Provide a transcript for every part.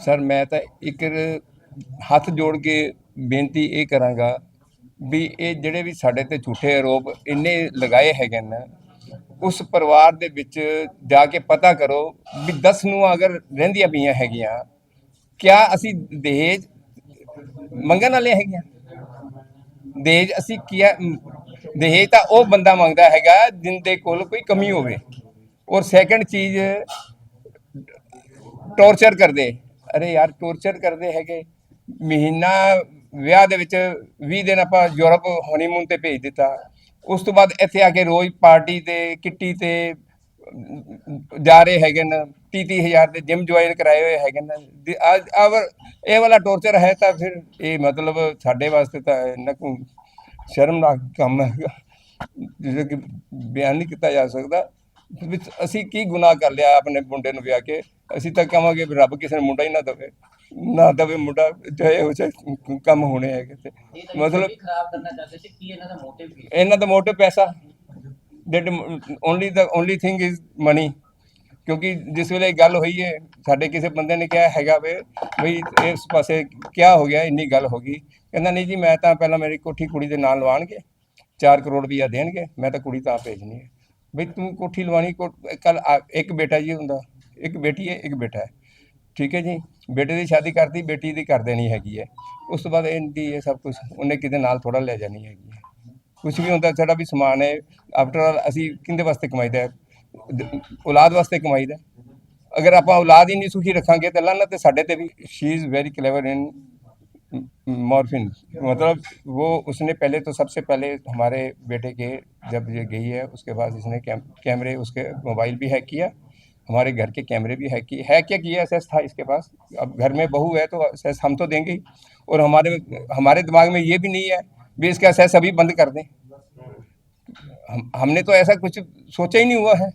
Sir, ਮੈਂ ਤਾਂ ਇੱਕ ਹੱਥ ਜੋੜ ਕੇ ਬੇਨਤੀ ਇਹ ਕਰਾਂਗਾ ਵੀ ਇਹ ਜਿਹੜੇ ਵੀ ਸਾਡੇ ਤੇ ਝੂਠੇ ਆਰੋਪ ਇੰਨੇ ਲਗਾਏ ਹੈਗੇ ਨੇ, ਉਸ ਪਰਿਵਾਰ ਦੇ ਵਿੱਚ ਜਾ ਕੇ ਪਤਾ ਕਰੋ ਵੀ 10 ਨੂੰ ਅਗਰ ਰਹਿੰਦੀਆਂ ਪਈਆਂ ਹੈਗੀਆਂ, ਕਿਆ ਅਸੀਂ ਦਹੇਜ ਮੰਗਣ ਵਾਲੇ ਹੈਗੀਆਂ? ਦਹੇਜ ਅਸੀਂ ਕੀਆ, ਦਹੇਜ ਤਾਂ ਉਹ ਬੰਦਾ ਮੰਗਦਾ ਹੈਗਾ ਜਿੰਦੇ ਕੋਲ ਕੋਈ ਕਮੀ ਹੋਵੇ ਔਰ ਸੈਕੰਡ ਚੀਜ਼ ਟੌਰਚਰ ਕਰਦੇ। ਅਰੇ ਯਾਰ ਟੌਰਚਰ ਕਰਦੇ ਹੈਗੇ। ਮਹੀਨਾ ਵਿਆਹ ਦੇ ਵਿੱਚ 20 ਦਿਨ ਆਪਾਂ ਯੂਰਪ ਹਨੀਮੂਨ ਤੇ ਭੇਜ ਦਿੱਤਾ। ਉਸ ਤੋਂ ਬਾਅਦ ਇੱਥੇ ਆ ਕੇ ਰੋਜ਼ ਪਾਰਟੀ ਤੇ, ਕਿੱਟੀ ਤੇ ਜਾ ਰਹੇ ਹੈਗੇ ਨੇ। 30 ਹਜ਼ਾਰ ਦੇ ਜਿਮ ਜੁਆਇਨ ਕਰਾਏ ਹੋਏ ਹੈਗੇ ਨੇ। ਦੀ- ਇਹ ਵਾਲਾ ਟੌਰਚਰ ਹੈ ਤਾਂ ਫਿਰ ਇਹ ਮਤਲਬ ਸਾਡੇ ਵਾਸਤੇ ਤਾਂ ਇੰਨਾ ਕੁ ਸ਼ਰਮਨਾਕ ਕੰਮ ਹੈਗਾ। ਜਿਵੇਂ ਕਿ ਬਿਆਨ ਨਹੀਂ ਕੀਤਾ ਜਾ ਸਕਦਾ। ਵਿੱਚ ਅਸੀਂ ਕੀ ਗੁਨਾਹ ਕਰ ਲਿਆ ਆਪਣੇ ਮੁੰਡੇ ਨੂੰ ਵਿਆਹ ਕੇ? ਅਸੀਂ ਤਾਂ ਕਹਾਂਗੇ ਵੀ ਰੱਬ ਕਿਸੇ ਨੂੰ ਮੁੰਡਾ ਹੀ ਨਾ ਦੇਵੇ। ਨਾ ਦੇਵੇ ਮੁੰਡਾ ਚਾਹੇ ਉਹ ਜਿਹੇ ਕੰਮ ਹੋਣੇ ਹੈਗੇ ਤੇ। ਮਤਲਬ ਮਤਲਬ ਖਰਾਬ ਕਰਨਾ ਚਾਹਤੇ ਸੀ ਕੀ ਇਹਨਾਂ ਦਾ ਮੋਟਿਵ ਕੀ ਇਹਨਾਂ ਦਾ ਮੋਟਿਵ ਪੈਸਾ। That only the only thing is money ਕਿਉਂਕਿ ਜਿਸ ਵੇਲੇ ਗੱਲ ਹੋਈ ਹੈ ਸਾਡੇ ਕਿਸੇ ਬੰਦੇ ਨੇ ਕਿਹਾ ਹੈਗਾ ਵੇ ਬਈ ਇਸ ਪਾਸੇ ਕਿਆ ਹੋ ਗਿਆ ਇੰਨੀ ਗੱਲ ਹੋ ਗਈ। ਕਹਿੰਦਾ ਨਹੀਂ ਜੀ ਮੈਂ ਤਾਂ ਪਹਿਲਾਂ ਮੇਰੀ ਕੋਠੀ ਕੁੜੀ ਦੇ ਨਾਲ ਲਵਾਣਗੇ। 4 ਕਰੋੜ ਰੁਪਈਆ ਦੇਣਗੇ ਮੈਂ ਤਾਂ ਕੁੜੀ ਤਾਂ ਭੇਜਣੀ ਹੈ। ਵੀ ਤੂੰ ਕੋਠੀ ਲਵਾਣੀ ਕੱਲ ਇੱਕ ਬੇਟਾ ਜੀ ਹੁੰਦਾ, ਇੱਕ ਬੇਟੀ ਹੈ, ਇੱਕ ਬੇਟਾ ਹੈ। ਠੀਕ ਹੈ ਜੀ? ਬੇਟੇ ਦੀ ਸ਼ਾਦੀ ਕਰਦੀ ਬੇਟੀ ਦੀ ਕਰ ਦੇਣੀ ਹੈਗੀ ਹੈ। ਉਸ ਤੋਂ ਬਾਅਦ ਇਹਦੀ ਇਹ ਸਭ ਕੁਝ ਉਹਨੇ ਕਿਤੇ ਨਾਲ ਥੋੜਾ ਲੈ ਜਾਣੀ ਹੈਗੀ ਹੈ। ਕੁਝ ਵੀ ਹੁੰਦਾ, ਸਾਡਾ ਵੀ ਸਮਾਨ ਹੈ। ਆਫਟਰ ਆਲ ਅਸੀਂ ਕਿੰਦੇ ਵਾਸਤੇ ਕਮਾਈਦਾ ਔਲਾਦ ਵਾਸਤੇ ਕਮਾਈਦਾ ਅਗਰ ਆਪਾਂ ਔਲਾਦ ਹੀ ਨਹੀਂ ਸੁਖੀ ਰੱਖਾਂਗੇ, ਤਾਂ ਲਾਨਤ ਤੇ ਸਾਡੇ ਤੇ ਵੀ। She is very clever in morphing. मतलब वो उसने पहले तो सबसे पहले हमारे बेटे के जब ये गई है उसके बाद इसने कैम, कैमरे उसके मोबाइल भी हैक किया हमारे घर के कैमरे भी हैक किए। हैक क्या किया? एसेस था इसके पास। अब घर में बहू है तो एसेस हम तो देंगे ही। और हमारे हमारे दिमाग में ये भी नहीं है भी इसका एसेस अभी बंद कर दें। हम हमने तो ऐसा कुछ सोचा ही नहीं हुआ है।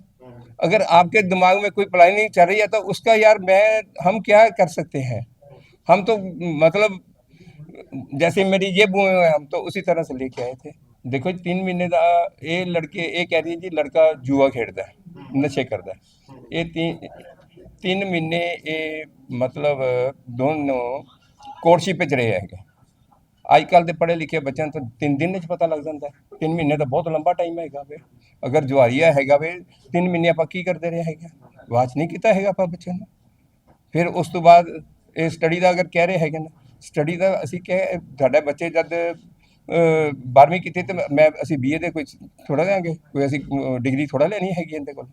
अगर आपके दिमाग में कोई प्लानिंग चल रही है तो उसका यार मैं हम क्या कर सकते हैं? हम तो मतलब जैसे मेरी ये बुए हुए हम तो उसी तरह से लेके आए थे ਦੇਖੋ ਜੀ 3 ਮਹੀਨੇ ਦਾ ਇਹ ਲੜਕੇ ਇਹ ਕਹਿ ਰਹੀ ਹੈ ਜੀ ਲੜਕਾ ਜੂਆ ਖੇਡਦਾ ਹੈ ਨਸ਼ੇ ਕਰਦਾ ਹੈ ਇਹ ਤਿੰਨ ਤਿੰਨ ਮਹੀਨੇ ਇਹ ਮਤਲਬ ਦੋਨੋਂ ਕੋਰਟਸ਼ਿਪ ਵਿੱਚ ਰਹੇ ਹੈਗੇ ਅੱਜ ਕੱਲ ਦੇ ਪੜ੍ਹੇ ਲਿਖੇ ਬੱਚਿਆਂ ਨੂੰ ਤਾਂ ਤਿੰਨ ਦਿਨ ਵਿੱਚ ਪਤਾ ਲੱਗ ਜਾਂਦਾ ਹੈ ਤਿੰਨ ਮਹੀਨੇ ਤਾਂ ਬਹੁਤ ਲੰਬਾ ਟਾਈਮ ਹੈਗਾ ਵੇ ਅਗਰ ਜਵਾਰੀਆ ਹੈਗਾ ਵੇ ਤਿੰਨ ਮਹੀਨੇ ਆਪਾਂ ਕੀ ਕਰਦੇ ਰਹੇ ਹੈਗੇ ਵਾਚ ਨਹੀਂ ਕੀਤਾ ਹੈਗਾ ਆਪਾਂ ਬੱਚਿਆਂ ਨੂੰ ਫਿਰ ਉਸ ਤੋਂ ਬਾਅਦ ਇਹ ਸਟੱਡੀ ਦਾ ਅਗਰ ਕਹਿ ਰਹੇ ਹੈਗੇ ਨੇ ਸਟੱਡੀ ਦਾ ਅਸੀਂ ਕਹਿ ਤੁਹਾਡੇ ਬੱਚੇ ਜਦ 12ਵੀਂ ਕੀਤੀ ਤੇ ਮੈਂ, ਅਸੀਂ ਬੀਏ ਦੇ ਕੋਈ ਥੋੜਾ ਦੇਾਂਗੇ ਕੋਈ ਅਸੀਂ ਡਿਗਰੀ ਥੋੜਾ ਲੈਣੀ ਹੈਗੀ ਇਹਦੇ ਕੋਲ।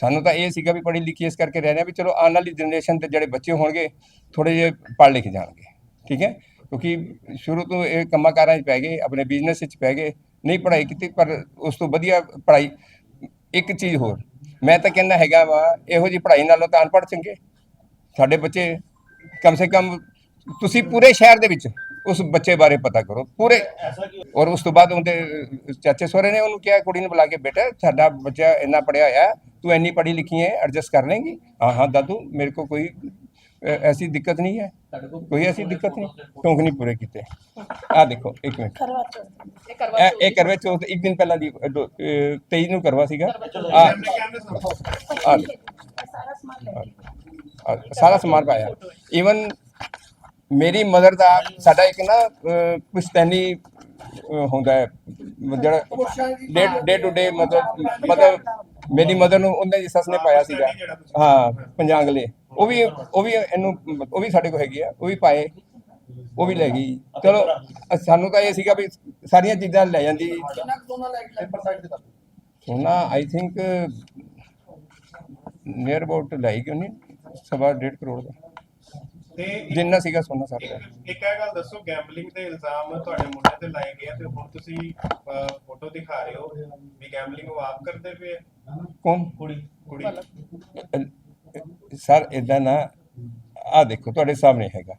ਸਾਨੂੰ ਤਾਂ ਇਹ ਸੀਗਾ ਵੀ ਪੜ੍ਹੀ ਲਿਖੀ ਇਸ ਕਰਕੇ ਰਹਿ ਰਹੇ ਵੀ ਚਲੋ ਆਉਣ ਵਾਲੀ ਜਨਰੇਸ਼ਨ ਤੇ ਜਿਹੜੇ ਬੱਚੇ ਹੋਣਗੇ ਥੋੜੇ ਜਿਹੇ ਪੜ੍ਹ ਲਿਖ ਜਾਣਗੇ, ਠੀਕ ਹੈ? ਕਿਉਂਕਿ ਸ਼ੁਰੂ ਤੋਂ ਇਹ ਕੰਮਾਂ ਕਾਰਾਂ 'ਚ ਪੈ ਗਏ, ਆਪਣੇ ਬਿਜ਼ਨਸ 'ਚ ਪੈ ਗਏ, ਨਹੀਂ ਪੜ੍ਹਾਈ ਕੀਤੀ, ਪਰ ਉਸ ਤੋਂ ਵਧੀਆ ਪੜ੍ਹਾਈ ਇੱਕ ਚੀਜ਼ ਹੋਰ। ਮੈਂ ਤਾਂ ਕਹਿੰਦਾ ਹੈਗਾ ਵਾ, ਇਹੋ ਜੀ ਪੜ੍ਹਾਈ ਨਾਲੋਂ ਤਾਂ ਅਨਪੜ੍ਹ ਚੰਗੇ। ਸਾਡੇ ਬੱਚੇ ਕਮ ਸੇ ਕਮ ਤੁਸੀਂ ਪੂਰੇ ਸ਼ਹਿਰ ਦੇ ਵਿੱਚ ਉਸ ਬੱਚੇ ਬਾਰੇ ਪਤਾ ਕਰੋ ਪੂਰੇ। ਔਰ ਉਸ ਤੋਂ ਬਾਅਦ ਉਹਦੇ ਚਾਚੇ ਸਹੁਰੇ ਨੇ ਉਹਨੂੰ ਕਿਹਾ ਕੁੜੀ ਨੂੰ ਬੁਲਾ ਕੇ ਬੇਟਾ ਸਾਡਾ ਬੱਚਾ ਇੰਨਾ ਪੜਿਆ ਹੋਇਆ ਤੂੰ ਇੰਨੀ ਪੜ੍ਹੀ ਲਿਖੀ ਹੈ ਐਡਜਸਟ ਕਰ ਲੇਂਗੀ? ਹਾਂ ਹਾਂ ਦਾਦੂ ਮੇਰੇ ਕੋ ਕੋਈ ਐਸੀ ਦਿੱਕਤ ਨਹੀਂ ਹੈ। ਕੋਈ ਐਸੀ ਦਿੱਕਤ ਨਹੀਂ। ਸ਼ੌਂਕ ਨਹੀਂ ਪੂਰੇ ਕੀਤੇ। ਆ ਦੇਖੋ ਇੱਕ ਮਿੰਟ। ਇਹ ਕਰਵਾ ਚੌਥ ਇੱਕ ਦਿਨ ਪਹਿਲਾਂ ਦੀ 23 ਨੂੰ ਕਰਵਾ ਸੀਗਾ। ਆ ਆ ਸਾਰਾ ਸਮਾਨ ਲੈ ਕੇ ਆ, ਸਾਰਾ ਸਮਾਨ ਪਾਇਆ। ਈਵਨ ਮੇਰੀ ਮਦਰ ਦਾ ਸਾਡਾ ਇੱਕ ਨਾ ਅਹ, ਪੁਸ਼ਤੈਨੀ ਹੁੰਦਾ ਹੈ ਜਿਹੜਾ ਡੇ ਟੂ ਡੇ ਮਤਲਬ ਮਤਲਬ ਮੇਰੀ ਮਦਰ ਨੂੰ ਉਹਨਾਂ ਦੀ ਸੱਸ ਨੇ ਪਾਇਆ ਸੀਗਾ। ਹਾਂ ਪੰਜਾਂਗਲੇ। ਉਹ ਵੀ ਉਹ ਵੀ ਇਹਨੂੰ ਉਹ ਵੀ ਸਾਡੇ ਕੋਲ ਹੈਗੀ ਆ ਉਹ ਵੀ ਪਾਏ ਉਹ ਵੀ ਲੈ ਗਈ। ਚਲੋ ਸਾਨੂੰ ਤਾਂ ਇਹ ਸੀਗਾ ਵੀ ਸਾਰੀਆਂ ਚੀਜ਼ਾਂ ਲੈ ਜਾਂਦੀ। ਸੋਨਾ ਆਈ ਥਿੰਕ ਨੀਅਰ ਅਬਾਊਟ ਲਾਈ ਕਿ ਉਹਨੇ ਸਵਾ ਡੇਢ ਕਰੋੜ ਦਾ। ਤੇ ਜਿੰਨਾ ਸੀਗਾ ਸੋਨਾ ਸਾਰਾ ਇੱਕ ਇਹ ਗੱਲ ਦੱਸੋ ਗੈਂਬਲਿੰਗ ਦੇ ਇਲਜ਼ਾਮ ਤੁਹਾਡੇ ਮੁੰਡੇ ਤੇ ਲਾਏ ਗਏ ਆ ਤੇ ਹੁਣ ਤੁਸੀਂ ਫੋਟੋ ਦਿਖਾ ਰਹੇ ਹੋ ਵੀ ਗੈਂਬਲਿੰਗ ਉਹ ਆਪ ਕਰਦੇ ਪਏ ਆ? ਕੌਣ? ਕੁੜੀ। ਕੁੜੀ। ਸਰ ਇਦਾਂ ਨਾ ਆ ਦੇਖੋ ਤੁਹਾਡੇ ਸਾਹਮਣੇ ਹੈਗਾ।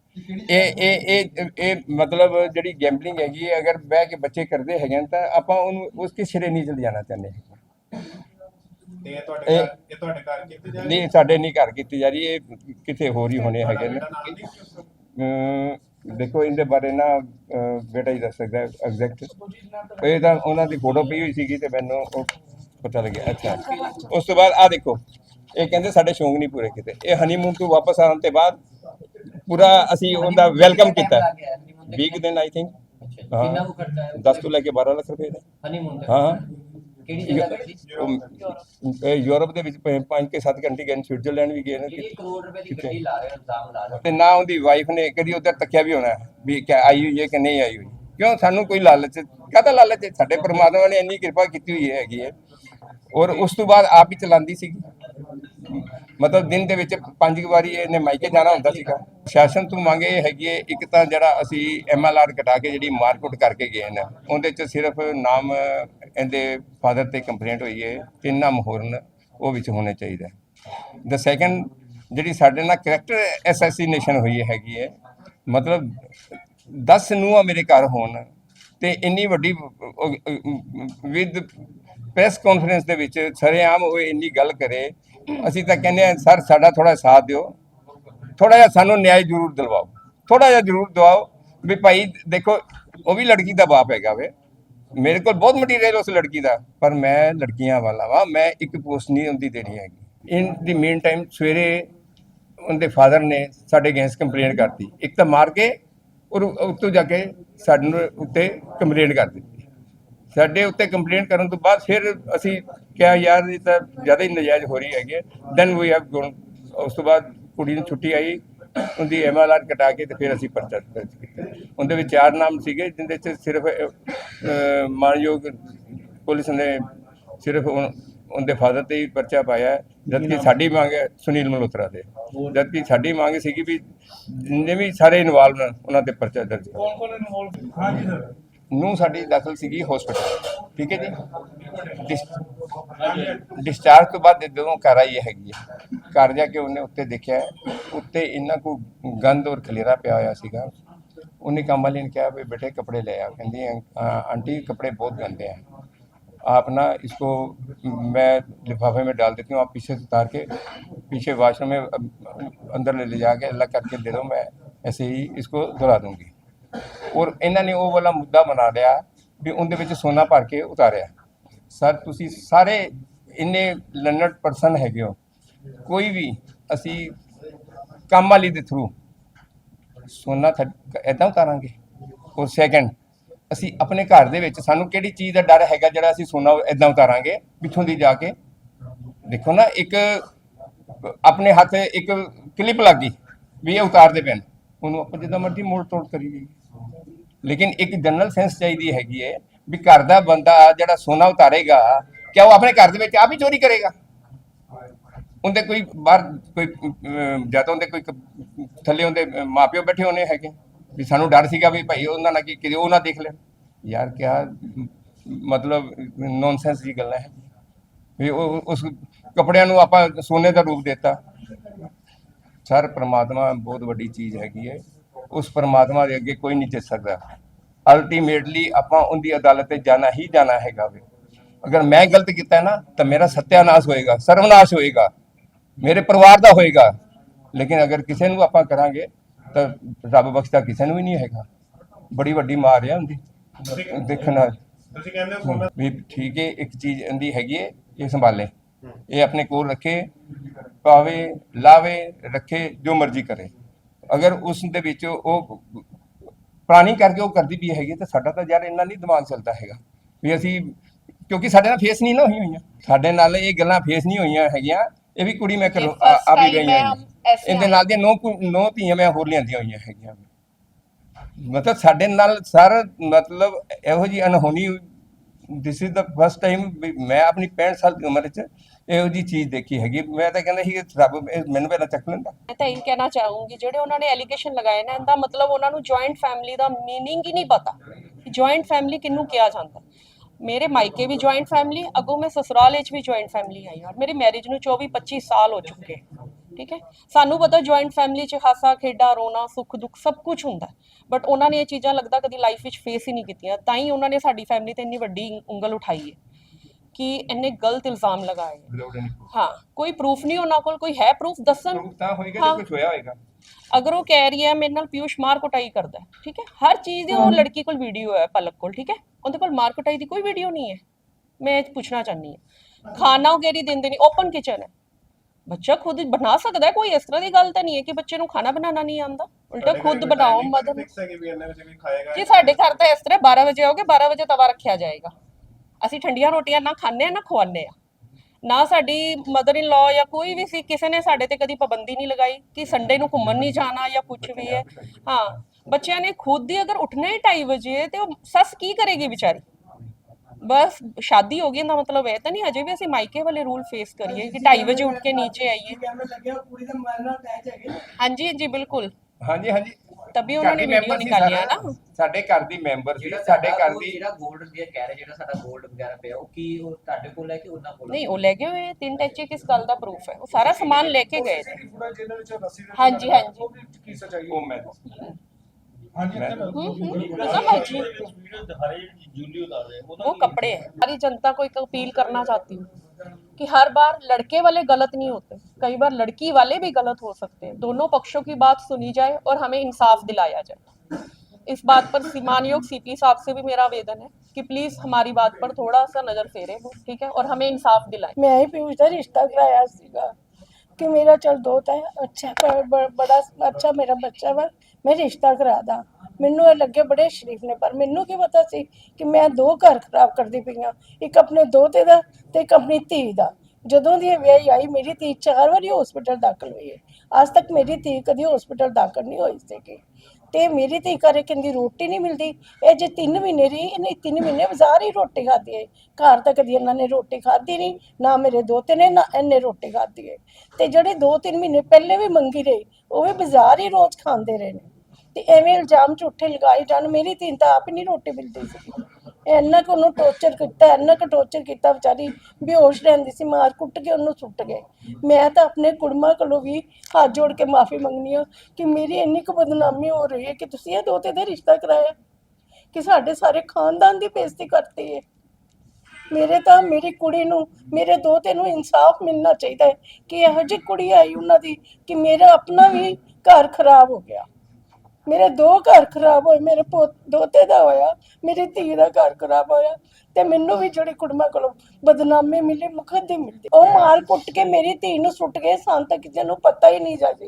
ਇਹ ਇਹ ਇਹ ਇਹ ਮਤਲਬ ਜਿਹੜੀ ਗੈਂਬਲਿੰਗ ਹੈਗੀ ਹੈ ਅਗਰ ਬਹਿ ਕੇ ਬੱਚੇ ਕਰਦੇ ਹੈਗੇ ਨੇ ਤਾਂ ਆਪਾਂ ਉਹਨੂੰ ਉਸ ਕੇ ਸਿਰੇ ਨਹੀਂ ਚਲ ਜਾਣਾ ਚਾਹੁੰਦੇ। ਤੇ ਇਹ ਤੁਹਾਡੇ ਇਹ- ਘਰ ਤੁਹਾਡੇ ਘਰ ਕਿੱਥੇ ਜਾ ਨਹੀਂ ਸਾਡੇ ਨਹੀਂ ਘਰ ਕੀਤੀ ਜਾ ਰਹੀ ਇਹ ਕਿਤੇ ਹੋਰ ਹੀ ਹੋਣੇ ਹੈਗੇ ਨੇ? ਅਮ ਦੇਖੋ ਇਹਦੇ ਬਾਰੇ ਨਾ ਬੇਟਾ ਹੀ ਦੱਸ ਸਕਦਾ ਐਗਜ਼ੈਕਟ ਇਹ ਤਾਂ ਉਹਨਾਂ ਦੀ ਫੋਟੋ ਪਈ ਹੋਈ ਸੀਗੀ ਤੇ ਮੈਨੂੰ ਉਹ ਪਤਾ ਲੱਗਿਆ। ਅੱਛਾ। ਉਸ ਤੋਂ ਬਾਅਦ ਆ ਦੇਖੋ ਇਹ ਕਹਿੰਦੇ ਸਾਡੇ ਸ਼ੌਂਕ ਨਹੀਂ ਪੂਰੇ ਕੀਤੇ। ਇਹ ਹਨੀਮੂਨ ਤੋਂ ਵਾਪਸ ਆਉਣ ਤੇ ਬਾਅਦ ਪੂਰਾ ਅਸੀਂ ਉਹਦਾ ਵੈਲਕਮ ਕੀਤਾ। 20 ਕੁ ਦਿਨ ਆਈ ਥਿੰਕ। ਕਿੰਨਾ ਕੁ ਖਰਚਾ ਹੈ। 10 ਤੋਂ ਲੈ ਕੇ 12 ਲੱਖ ਰੁਪਏ ਦਾ। ਹਨੀਮੂਨ ਹਾਂ ਹਾਂ। ਕਿਹੜੀ ਜਗ੍ਹਾ ਤੇ ਸੀ? ਉਹ- ਇਹ ਯੂਰਪ ਦੇ ਵਿੱਚ 5 ਕੇ 7 ਘੰਟੇ ਗਏ ਸਵਿਟਜ਼ਰਲੈਂਡ ਵੀ ਗਏ ਨੇ ਇਹ ਕਰੋੜ ਰੁਪਏ ਦੀ ਗੱਡੀ ਲਾ ਰਹੇ ਇਲਜ਼ਾਮ ਲਾ ਰਹੇ ਤੇ ਨਾ ਉਹਦੀ ਵਾਈਫ ਨੇ ਕਦੀ ਉਧਰ ਤੱਕਿਆ ਵੀ ਹੋਣਾ ਵੀ ਕਿ ਆਈ ਹੋਈ ਹੈ ਕਿ ਨਹੀਂ ਆਈ ਹੋਈ। ਕਿਉਂ? ਸਾਨੂੰ ਕੋਈ ਲਾਲਚ ਕਾਹਦਾ ਲਾਲਚ? ਸਾਡੇ ਪਰਮਾਤਮਾ ਨੇ ਇੰਨੀ ਕਿਰਪਾ ਕੀਤੀ ਹੋਈ ਹੈਗੀ ਹੈ। ਔਰ ਉਸ ਤੋਂ ਬਾਅਦ ਆਪ ਹੀ ਚਲਾਉਂਦੀ ਸੀਗੀ। ਮਤਲਬ ਦਿਨ ਦੇ ਵਿੱਚ ਪੰਜ ਵਾਰੀ ਇਹਨੇ ਮਾਈਕੇ ਜਾਣਾ ਹੁੰਦਾ ਸੀਗਾ। ਸ਼ਾਸਨ ਤੋਂ ਮੰਗੇ ਹੈਗੀ ਹੈ ਇੱਕ ਤਾਂ ਜਿਹੜਾ ਅਸੀਂ ਐਮਐਲਆਰ ਕਟਾ ਕੇ ਜਿਹੜੀ ਮਾਰਕੁੱਟ ਕਰਕੇ ਗਏ ਨੇ ਉਹਦੇ ਚ ਸਿਰਫ ਨਾਮ ਇਹਦੇ ਫਾਦਰ ਤੇ ਕੰਪਲੇਂਟ ਹੋਈ ਹੈ, ਤਿੰਨ ਨਾਮ ਉਹ ਵਿੱਚ ਹੋਣੇ ਚਾਹੀਦਾ ਦ ਸੈਕੰਡ ਜਿਹੜੀ ਸਾਡੇ ਨਾਲ ਕਰੈਕਟਰ ਐਸੈਸੀਨੇਸ਼ਨ ਹੋਈ ਹੈਗੀ ਹੈ, ਮਤਲਬ 10 ਨੂੰਹਾਂ ਮੇਰੇ ਘਰ ਹੋਣ ਤੇ ਇੰਨੀ ਵੱਡੀ ਵਿਦ ਪ੍ਰੈਸ ਕਾਨਫਰੰਸ ਦੇ ਵਿੱਚ ਸਰੇਆਮ ਉਹ ਇੰਨੀ ਗੱਲ ਕਰੇ, ਅਸੀਂ ਤਾਂ ਕਹਿੰਦੇ ਆ ਸਰ, ਸਾਡਾ ਥੋੜਾ ਸਾਥ ਦਿਓ। ਥੋੜਾ ਜਿਹਾ ਸਾਨੂੰ ਨਿਆਂ ਜ਼ਰੂਰ ਦਿਲਵਾਓ। ਥੋੜਾ ਜਿਹਾ ਜ਼ਰੂਰ ਦਿਵਾਓ ਵੀ ਭਾਈ ਦੇਖੋ, ਉਹ ਵੀ ਲੜਕੀ ਦਾ ਬਾਪ ਹੈਗਾ ਵੇ। ਮੇਰੇ ਕੋਲ ਬਹੁਤ ਮਟੀਰੀਅਲ ਉਸ ਲੜਕੀ ਦਾ, ਪਰ ਮੈਂ ਲੜਕੀਆਂ ਵਾਲਾ ਵਾ, ਮੈਂ ਇੱਕ ਪੋਸਟ ਨਹੀਂ ਹੁੰਦੀ ਦੇਣੀ ਹੈਗੀ। ਇਨ ਦੀ ਮੇਨ ਟਾਈਮ ਸਵੇਰੇ ਉਹਦੇ ਫਾਦਰ ਨੇ ਸਾਡੇ ਅਗੇਂਸਟ ਕੰਪਲੇਂਟ ਕਰਤੀ। ਇੱਕ ਤਾਂ ਮਾਰ ਕੇ ਔਰ ਉੱਤੋਂ ਜਾ ਕੇ ਸਾਡੇ ਉੱਤੇ ਕੰਪਲੇਂਟ ਕਰ ਦਿੱਤੀ। ਸਾਡੇ ਉੱਤੇ ਕੰਪਲੇਂਟ ਕਰਨ ਤੋਂ ਬਾਅਦ ਫਿਰ ਅਸੀਂ ਕਿਹਾ, ਯਾਰ, ਇਹ ਤਾਂ ਜ਼ਿਆਦਾ ਹੀ ਨਜਾਇਜ਼ ਹੋ ਰਹੀ ਹੈਗੀ ਦੈਨ ਵੀ ਹੈਵ ਗੋਨ ਉਸ ਤੋਂ ਬਾਅਦ ਕੁੜੀ ਨੂੰ ਛੁੱਟੀ ਆਈ। ਉਹਦੀ ਐਮਐਲਆਰ ਕਟਾ ਕੇ ਤੇ ਫਿਰ ਅਸੀਂ ਪਰਚਾ ਦਰਜ ਕੀਤਾ। ਉਹਦੇ ਵਿੱਚ ਚਾਰ ਨਾਮ ਸੀਗੇ ਜਿੰਦੇ ਚ ਸਿਰਫ ਮਾਣਯੋਗ ਪੁਲਿਸ ਨੇ ਸਿਰਫ ਉਹਦੇ ਫਾਦਰ ਤੇ ਹੀ ਪਰਚਾ ਪਾਇਆ। ਜਦਕਿ ਸਾਡੀ ਮੰਗ ਹੈ ਸੁਨੀਲ ਮਲਹੋਤਰਾ ਦੇ। ਜਦਕਿ ਸਾਡੀ ਮੰਗ ਸੀਗੀ ਵੀ ਜਿੰਨੇ ਵੀ ਸਾਰੇ ਇਨਵੋਲਵ ਨੇ ਉਹਨਾਂ ਤੇ ਪਰਚਾ ਦਰਜ ਕਰੋ। ਕੌਣ ਕੌਣ ਇਨਵੋਲਵ ਹਾਂਜੀ ਸਰ ਨੂੰ ਸਾਡੀ ਦਾਖਲ ਸੀਗੀ ਹਸਪੀਟਲ ਠੀਕ ਹੈ ਜੀ ਡਿਸ- ਡਿਸਚਾਰਜ ਤੋਂ ਬਾਅਦ ਜਦੋਂ ਘਰ ਆਈ ਹੈਗੀ ਹੈ ਘਰ ਜਾ ਕੇ ਉਹਨੇ ਉੱਤੇ ਦੇਖਿਆ ਉੱਤੇ ਇੰਨਾ ਕੋ ਗੰਦ ਔਰ ਖਲੇਰਾ ਪਿਆ ਹੋਇਆ ਸੀਗਾ ਉਹਨੇ ਕੰਮ ਵਾਲੀ ਨੇ ਕਿਹਾ ਵੀ ਬੇਟੇ कपड़े ले आओ कहती हैं "हाँ, आंटी कपड़े बहुत गंदे हैं आप ना इसको मैं लिफाफे में डाल देती हूँ आप पीछे से उतार के पीछे वॉशरूम में अ- अंदर ले जाके अलग करके दे दो मैं ऐसे ही इसको धुला दूंगी ਔਰ ਇਹਨਾਂ ਨੇ ਉਹ ਵਾਲਾ ਮੁੱਦਾ ਬਣਾ ਲਿਆ ਵੀ ਉਹਦੇ ਵਿੱਚ ਸੋਨਾ ਭਰ ਕੇ ਉਤਾਰਿਆ। ਸਰ, ਤੁਸੀਂ ਸਾਰੇ ਇੰਨੇ ਲਰਨਡ ਪਰਸਨ ਹੈਗੇ ਹੋ। ਕੋਈ ਵੀ ਅਸੀਂ ਕੰਮ ਵਾਲੀ ਦੇ ਥਰੂ ਸੋਨਾ ਐਦਾਂ ਉਤਾਰਾਂਗੇ। ਔਰ ਸੈਕੰਡ ਅਸੀਂ ਆਪਣੇ ਘਰ ਦੇ ਵਿੱਚ ਸਾਨੂੰ ਕਿਹੜੀ ਚੀਜ਼ ਦਾ ਡਰ ਹੈਗਾ ਜਿਹੜਾ ਅਸੀਂ ਸੋਨਾ ਐਦਾਂ ਉਤਾਰਾਂਗੇ, ਪਿੱਛੋਂ ਦੀ ਜਾ ਕੇ। ਦੇਖੋ ਨਾ, ਇੱਕ ਆਪਣੇ ਹੱਥ ਇੱਕ ਕਲਿੱਪ ਲੱਗ ਗਈ ਵੀ ਇਹ ਉਤਾਰਦੇ ਪੈਣ ਉਹਨੂੰ ਆਪਾਂ ਜਿੱਦਾਂ ਮਰਜ਼ੀ ਮੋੜ ਤੋੜ ਕਰੀ ਜਾਈਏ ਲੇਕਿਨ ਇੱਕ ਜਨਰਲ ਸੈਂਸ ਚਾਹੀਦੀ ਹੈਗੀ ਹੈ ਵੀ ਘਰ ਦਾ ਬੰਦਾ ਜਿਹੜਾ ਸੋਨਾ ਉਤਾਰੇਗਾ ਕਿਆ ਉਹ ਆਪਣੇ ਘਰ ਦੇ ਵਿੱਚ ਆਪ ਹੀ ਚੋਰੀ ਕਰੇਗਾ? ਉਹਦੇ ਕੋਈ ਬਾਹਰ ਕੋਈ ਅਮ, ਉਹਦੇ ਕੋਈ ਥੱਲੇ ਉਹਦੇ ਮਾਪਿਓ ਬੈਠੇ ਹੋਣੇ ਹੈਗੇ। ਵੀ ਸਾਨੂੰ ਡਰ ਸੀਗਾ ਵੀ ਭਾਈ ਉਹਨਾਂ ਨਾਲ ਕੀ ਕਿਤੇ ਉਹ ਨਾ ਦੇਖ ਲੈਣ। ਯਾਰ ਕਿਆ ਮਤਲਬ ਨੌਨਸੈਂਸ ਦੀ ਗੱਲਾਂ ਹੈ ਵੀ ਉਹ ਉਸ ਕੱਪੜਿਆਂ ਨੂੰ ਆਪਾਂ ਸੋਨੇ ਦਾ ਰੂਪ ਦਿੱਤਾ। ਸਰ ਪ੍ਰਮਾਤਮਾ ਬਹੁਤ ਵੱਡੀ ਚੀਜ਼ ਹੈਗੀ ਹੈ ਉਸ ਪ੍ਰਮਾਤਮਾ ਦੇ ਅੱਗੇ ਕੋਈ ਨਹੀਂ ਜਿੱਤ ਸਕਦਾ ਅਲਟੀਮੇਟਲੀ ਆਪਾਂ ਉਹਦੀ ਅਦਾਲਤ ਤੇ ਜਾਣਾ ਹੀ ਜਾਣਾ ਹੈਗਾ ਵੇ। ਅਗਰ ਮੈਂ ਗਲਤ ਕੀਤਾ ਨਾ ਤਾਂ ਮੇਰਾ ਸਤਿਆਨਾਸ਼ ਹੋਏਗਾ ਸਰਵਨਾਸ਼ ਹੋਏਗਾ ਮੇਰੇ ਪਰਿਵਾਰ ਦਾ ਹੋਏਗਾ। ਲੇਕਿਨ ਅਗਰ ਕਿਸੇ ਨੂੰ ਆਪਾਂ ਕਰਾਂਗੇ ਤਾਂ ਰੱਬ ਬਖਸ਼ਦਾ ਕਿਸੇ ਨੂੰ ਵੀ ਨਹੀਂ ਹੈਗਾ। ਬੜੀ ਵੱਡੀ ਮਾਰ ਹੈ ਉਹਦੀ। ਦੇਖਣਾ ਤੁਸੀਂ ਕਹਿੰਦੇ ਹੋ ਵੀ ਠੀਕ ਹੈ ਇੱਕ ਚੀਜ਼ ਇਹਦੀ ਹੈਗੀ ਹੈ ਇਹ ਸੰਭਾਲੇ। ਇਹ ਆਪਣੇ ਕੋਲ ਰੱਖੇ ਪਾਵੇ ਲਾਵੇ ਰੱਖੇ ਜੋ ਮਰਜ਼ੀ ਕਰੇ। ਅਗਰ ਉਸ ਦੇ ਵਿੱਚ ਉਹ ਪੁਰਾਣੀ ਕਰਕੇ ਉਹ ਕਰਦੀ ਵੀ ਹੈਗੀ ਤਾਂ ਸਾਡਾ ਤਾਂ ਯਾਰ ਇੰਨਾ ਨਹੀਂ ਦਿਮਾਗ ਚੱਲਦਾ ਹੈਗਾ। ਵੀ ਅਸੀਂ ਕਿਉਂਕਿ ਸਾਡੇ ਨਾਲ ਫੇਸ ਨਹੀਂ ਨਾ ਹੋਈ ਹੋਈਆਂ। ਸਾਡੇ ਨਾਲ ਇਹ ਗੱਲਾਂ ਫੇਸ ਨਹੀਂ ਹੋਈਆਂ ਹੈਗੀਆਂ। ਇਹ ਵੀ ਕੁੜੀ ਮੈਂ ਕਰੋ ਆ ਵੀ ਗਈਆਂ ਇਹਦੇ ਨਾਲ ਦੀਆਂ ਨੌ ਨੌ ਧੀਆਂ ਮੈਂ ਹੋਰ ਲਿਆਂਦੀਆਂ ਹੋਈਆਂ ਹੈਗੀਆਂ। ਮਤਲਬ ਸਾਡੇ ਨਾਲ ਸਰ ਮਤਲਬ ਇਹੋ ਜੀ ਅਨਹੋਣੀ this is the first time ਮੈਂ ਆਪਣੀ 65 ਸਾਲ ਦੀ ਉਮਰ 'ਚ ਇਹੋ ਜੀ ਚੀਜ਼ ਦੇਖੀ ਹੈਗੀ। ਮੈਂ ਤਾਂ ਕਹਿੰਦਾ ਸੀ ਕਿ ਰੱਬ ਇਹ ਮੈਨੂੰ ਪਹਿਲਾਂ ਚੱਕ ਲੈਂਦਾ। ਮੈਂ ਤਾਂ ਇਹ ਕਹਿਣਾ ਚਾਹੂੰਗੀ, ਜਿਹੜੇ ਉਹਨਾਂ ਨੇ ਐਲੀਗੇਸ਼ਨ ਲਗਾਏ ਨੇ, ਇਹਦਾ ਮਤਲਬ ਉਹਨਾਂ ਨੂੰ ਜੁਆਇੰਟ ਫੈਮਿਲੀ ਦਾ ਮੀਨਿੰਗ ਹੀ ਨਹੀਂ ਪਤਾ ਜੁਆਇੰਟ ਫੈਮਿਲੀ ਕਿੰਨੂੰ ਕਿਹਾ ਜਾਂਦਾ। ਮੇਰੇ ਮਾਇਕੇ ਵੀ ਜੁਆਇੰਟ ਫੈਮਿਲੀ ਅਗੋਂ ਮੈਂ ਸਸੁਰਾਲ ਵਿੱਚ ਵੀ ਜੁਆਇੰਟ ਫੈਮਿਲੀ ਆਈ ਔਰ ਮੇਰੀ ਮੈਰਿਜ ਨੂੰ 24 25 ਸਾਲ ਹੋ ਚੁੱਕੇ ਠੀਕ ਹੈ? ਸਾਨੂੰ ਪਤਾ ਜੁਆਇੰਟ ਫੈਮਿਲੀ 'ਚ ਹਾਸਾ, ਖੇਡਾ, ਰੋਣਾ, ਸੁੱਖ, ਦੁੱਖ ਸਭ ਕੁਝ ਹੁੰਦਾ ਬਟ ਉਹਨਾਂ ਨੇ ਇਹ ਚੀਜ਼ਾਂ ਲੱਗਦਾ ਕਦੀ ਲਾਈਫ ਵਿੱਚ ਫੇਸ ਹੀ ਨਹੀਂ ਕੀਤੀਆਂ। ਤਾਂ ਹੀ ਉਹਨਾਂ ਨੇ ਸਾਡੀ ਫੈਮਿਲੀ ਤੇ ਇੰਨੀ ਵੱਡੀ ਉਂਗਲ ਉਠਾਈ ਹੈ। ਕਿ ਇੰਨੇ ਗਲਤ ਇਲਜ਼ਾਮ ਲਗਾਏ ਹੈ। ਵਿਦਆਊਟ ਐਨੀ ਹਾਂ ਕੋਈ ਪ੍ਰੂਫ ਨਹੀਂ ਉਹਨਾਂ ਕੋਲ ਕੋਈ ਹੈ ਪ੍ਰੂਫ ਦੱਸਣ? ਪ੍ਰੂਫ ਤਾਂ ਹੋਏਗਾ ਹਾਂ। ਜੇ ਕੁਝ ਹੋਇਆ ਹੋਏਗਾ। ਅਗਰ ਉਹ ਕਹਿ ਰਹੀ ਹੈ ਮੇਰੇ ਨਾਲ ਪਿਊਸ਼ ਮਾਰ ਕੁਟਾਈ ਕਰਦਾ ਹੈ ਠੀਕ ਹੈ? ਹਰ ਚੀਜ਼ ਦੀ ਉਹ ਲੜਕੀ ਕੋਲ ਵੀਡੀਓ ਹੈ ਪਲਕ ਕੋਲ ਠੀਕ ਹੈ? ਉਹਦੇ ਕੋਲ ਮਾਰ ਕੁਟਾਈ ਦੀ ਕੋਈ ਵੀਡੀਓ ਨਹੀਂ ਹੈ। ਮੈਂ ਇਹ ਪੁੱਛਣਾ ਚਾਹਨੀ ਹਾਂ। ਖਾਣਾ ਉਹ ਰਹੀ ਦਿੰਦੇ ਨਹੀਂ ਓਪਨ ਕਿਚਨ ਹੈ। ਬੱਚਾ ਖੁਦ ਬਣਾ ਸਕਦਾ ਹੈ ਕੋਈ ਇਸ ਤਰ੍ਹਾਂ ਦੀ ਗੱਲ ਤਾਂ ਨਹੀਂ ਹੈ ਕਿ ਬੱਚੇ ਨੂੰ ਖਾਣਾ ਬਣਾਉਣਾ ਨਹੀਂ ਆਉਂਦਾ। ਉਲਟਾ ਖੁਦ ਬਣਾਓ ਮਦਦ ਫਿਕਸ ਹੈ ਕਿ ਵੀ ਇੰਨੇ ਵਜੇ ਵੀ ਖਾਏਗਾ। ਜੀ ਸਾਡੇ ਘਰ ਤਾਂ ਇਸ ਤਰ੍ਹਾਂ 12 ਵਜੇ ਆਓਗੇ 12 ਵਜੇ ਤਵਾ ਰੱਖਿਆ ਜਾਏਗਾ। ਅਸੀਂ ਠੰਡੀਆਂ ਰੋਟੀਆਂ ਨਾ ਖਾਂਦੇ ਆ, ਨਾ ਖਵਾਉਂਦੇ ਆ। ਨਾ ਸਾਡੀ ਮਦਰ ਇਨ ਲਾ ਜਾਂ ਕੋਈ ਵੀ ਸੀ, ਕਿਸੇ ਨੇ ਸਾਡੇ ਤੇ ਕਦੀ ਪਾਬੰਦੀ ਨਹੀਂ ਲਗਾਈ ਕਿ ਸੰਡੇ ਨੂੰ ਘੁੰਮਣ ਨਹੀਂ ਜਾਣਾ ਜਾਂ ਕੁਝ ਵੀ ਹੈ। ਹਾਂ, ਬੱਚਿਆਂ ਨੇ ਖੁਦ ਹੀ ਅਗਰ ਉੱਠਣਾ ਹੀ 2:30 ਵਜੇ, ਤੇ ਉਹ ਸੱਸ ਕੀ ਕਰੇਗੀ ਵਿਚਾਰੀ? ਬਸ, ਸ਼ਾਦੀ ਹੋ ਗਈ ਦਾ ਮਤਲਬ ਇਹ ਤਾਂ ਨਹੀਂ ਅਜੇ ਵੀ ਅਸੀਂ ਮਾਇਕੇ ਵਾਲੇ ਰੂਲ ਫੇਸ ਕਰੀਏ ਕਿ 2:30 ਵਜੇ ਉੱਠ ਕੇ ਨੀਚੇ ਆਈਏ। ਹਾਂਜੀ ਜੀ ਬਿਲਕੁਲ। ਹਾਂਜੀ ਹਾਂਜੀ। ਤਬੀ ਉਹਨਾਂ ਨੇ ਵੀਡੀਓ ਨਿਕਾਲਿਆ ਨਾ। ਸਾਡੇ ਘਰ ਦੀ ਮੈਂਬਰ ਸੀ ਸਾਡੇ ਘਰ ਦੀ ਜਿਹੜਾ 골ਡ ਦੀ ਕਹਿ ਰਹੇ ਜਿਹੜਾ ਸਾਡਾ 골ਡ ਵਗੈਰਾ ਪਿਆ ਉਹ ਕੀ ਉਹ ਤੁਹਾਡੇ ਕੋਲ ਹੈ ਕਿ ਉਹਨਾਂ ਕੋਲ? ਨਹੀਂ ਉਹ ਲੈ ਗਏ ਹੋਏ ਤਿੰਨ ਟੈਚੇ ਕਿਸ ਗੱਲ ਦਾ ਪ੍ਰੂਫ ਹੈ। ਉਹ ਸਾਰਾ ਸਮਾਨ ਲੈ ਕੇ ਗਏ। ਹਾਂਜੀ ਹਾਂਜੀ। ਕੀ ਸਚਾਈ ਉਹ ਮੈਂ वो कपड़े है सारी जनता को एक अपील करना चाहती हूँ कि हर बार लड़के वाले गलत नहीं होते, कई बार लड़की वाले भी गलत हो सकते हैं। दोनों पक्षों की बात सुनी जाए और हमें इंसाफ दिलाया जाए। इस बात पर सीमान योग सीपी साहब से भी मेरा आवेदन है कि प्लीज़ हमारी बात पर थोड़ा सा नज़र फेरे वो, ठीक है? और हमें इंसाफ दिलाए। मैं ही पूछता रिश्ता कराया कि मेरा चल दो अच्छा बड़ा अच्छा मेरा बच्चा मैं रिश्ता करा दा। ਮੈਨੂੰ ਇਹ ਲੱਗੇ ਬੜੇ ਸ਼ਰੀਫ ਨੇ, ਪਰ ਮੈਨੂੰ ਕੀ ਪਤਾ ਸੀ ਕਿ ਮੈਂ ਦੋ ਘਰ ਖਰਾਬ ਕਰਦੀ ਪਈ ਹਾਂ, ਇੱਕ ਆਪਣੇ ਦੋਤੇ ਦਾ ਤੇ ਇੱਕ ਆਪਣੀ ਧੀ ਦਾ। ਜਦੋਂ ਦੀ ਇਹ ਵਿਆਹੀ ਆਈ, ਮੇਰੀ ਧੀ ਚਾਰ ਵਾਰੀ ਹਸਪੀਟਲ ਦਾਖਲ ਹੋਈ ਹੈ। ਅੱਜ ਤੱਕ ਮੇਰੀ ਧੀ ਕਦੀ ਹਸਪੀਟਲ ਦਾਖਲ ਨਹੀਂ ਹੋਈ ਸੀਗੀ। ਤੇ ਮੇਰੀ ਧੀ ਘਰੇ ਕਹਿੰਦੀ, ਰੋਟੀ ਨਹੀਂ ਮਿਲਦੀ। ਇਹ ਜੇ 3 ਮਹੀਨੇ ਰਹੀ, ਇਹਨੇ 3 ਮਹੀਨੇ ਬਾਜ਼ਾਰ ਹੀ ਰੋਟੀ ਖਾਧੀ ਹੈ। ਘਰ ਤਾਂ ਕਦੀ ਇਹਨਾਂ ਨੇ ਰੋਟੀ ਖਾਧੀ ਨਹੀਂ, ਨਾ ਮੇਰੇ ਦੋਤੇ ਨੇ, ਨਾ ਇਹਨੇ ਰੋਟੀ ਖਾਧੀ ਹੈ। ਤੇ ਜਿਹੜੇ 2-3 ਮਹੀਨੇ ਪਹਿਲੇ ਵੀ ਮੰਗੀ ਰਹੀ, ਉਹ ਵੀ ਬਾਜ਼ਾਰ ਹੀ ਰੋਜ਼ ਖਾਂਦੇ ਰਹੇ ਨੇ। ਤੇ ਐਵੇਂ ਇਲਜ਼ਾਮ ਝੂਠੇ ਲਗਾਏ ਜਾਣ, ਮੇਰੀ ਧੀ ਤਾਂ ਆਪ ਹੀ ਨਹੀਂ ਰੋਟੀ ਮਿਲਦੀ ਸੀ। ਇੰਨਾ ਕੁ ਉਹਨੂੰ ਟੌਰਚਰ ਕੀਤਾ, ਇੰਨਾ ਕੁ ਟੌਰਚਰ ਕੀਤਾ ਵਿਚਾਰੀ, ਬੇਹੋਸ਼ ਰਹਿੰਦੀ ਸੀ, ਮਾਰ ਕੁੱਟ ਕੇ ਉਹਨੂੰ ਸੁੱਟ ਗਏ। ਮੈਂ ਤਾਂ ਆਪਣੇ ਕੁੜਮਾਂ ਕੋਲੋਂ ਵੀ ਹੱਥ ਜੋੜ ਕੇ ਮਾਫੀ ਮੰਗਨੀ ਆ ਕਿ ਮੇਰੀ ਇੰਨੀ ਕੁ ਬਦਨਾਮੀ ਹੋ ਰਹੀ ਹੈ ਕਿ ਤੁਸੀਂ ਇਹ ਦੋਤੇ ਦਾ ਰਿਸ਼ਤਾ ਕਰਾਇਆ, ਕਿ ਸਾਡੇ ਸਾਰੇ ਖਾਨਦਾਨ ਦੀ ਬੇਇੱਜ਼ਤੀ ਕਰਤੀ ਹੈ। ਮੇਰੇ ਤਾਂ ਮੇਰੀ ਕੁੜੀ ਨੂੰ, ਮੇਰੇ ਦੋਤੇ ਨੂੰ ਇਨਸਾਫ ਮਿਲਣਾ ਚਾਹੀਦਾ ਹੈ ਕਿ ਇਹੋ ਜਿਹੀ ਕੁੜੀ ਆਈ ਉਹਨਾਂ ਦੀ ਕਿ ਮੇਰਾ ਆਪਣਾ ਵੀ ਘਰ ਖਰਾਬ ਹੋ ਗਿਆ। ਮੇਰੇ ਦੋ ਘਰ ਖਰਾਬ ਹੋਏ, ਮੇਰੇ ਪੋਤ, ਦੋਤੇ ਦਾ ਹੋਇਆ, ਮੇਰੀ ਧੀ ਦਾ ਘਰ ਖਰਾਬ ਹੋਇਆ ਤੇ ਮੈਨੂੰ ਵੀ ਜਿਹੜੀ ਕੁੜਮਾ ਕੋਲੋਂ ਬਦਨਾਮੀ ਮਿਲੀ ਮੁਖੱਦੀ ਮਿਲਦੀ। ਉਹ ਮਾਲ ਪੁੱਟ ਕੇ ਮੇਰੀ ਧੀ ਨੂੰ ਸੁੱਟ ਗਏ, ਸਾਨੂੰ ਤਾਂ ਕਿਸੇ ਨੂੰ ਪਤਾ ਹੀ ਨਹੀਂ ਜਾਜੀ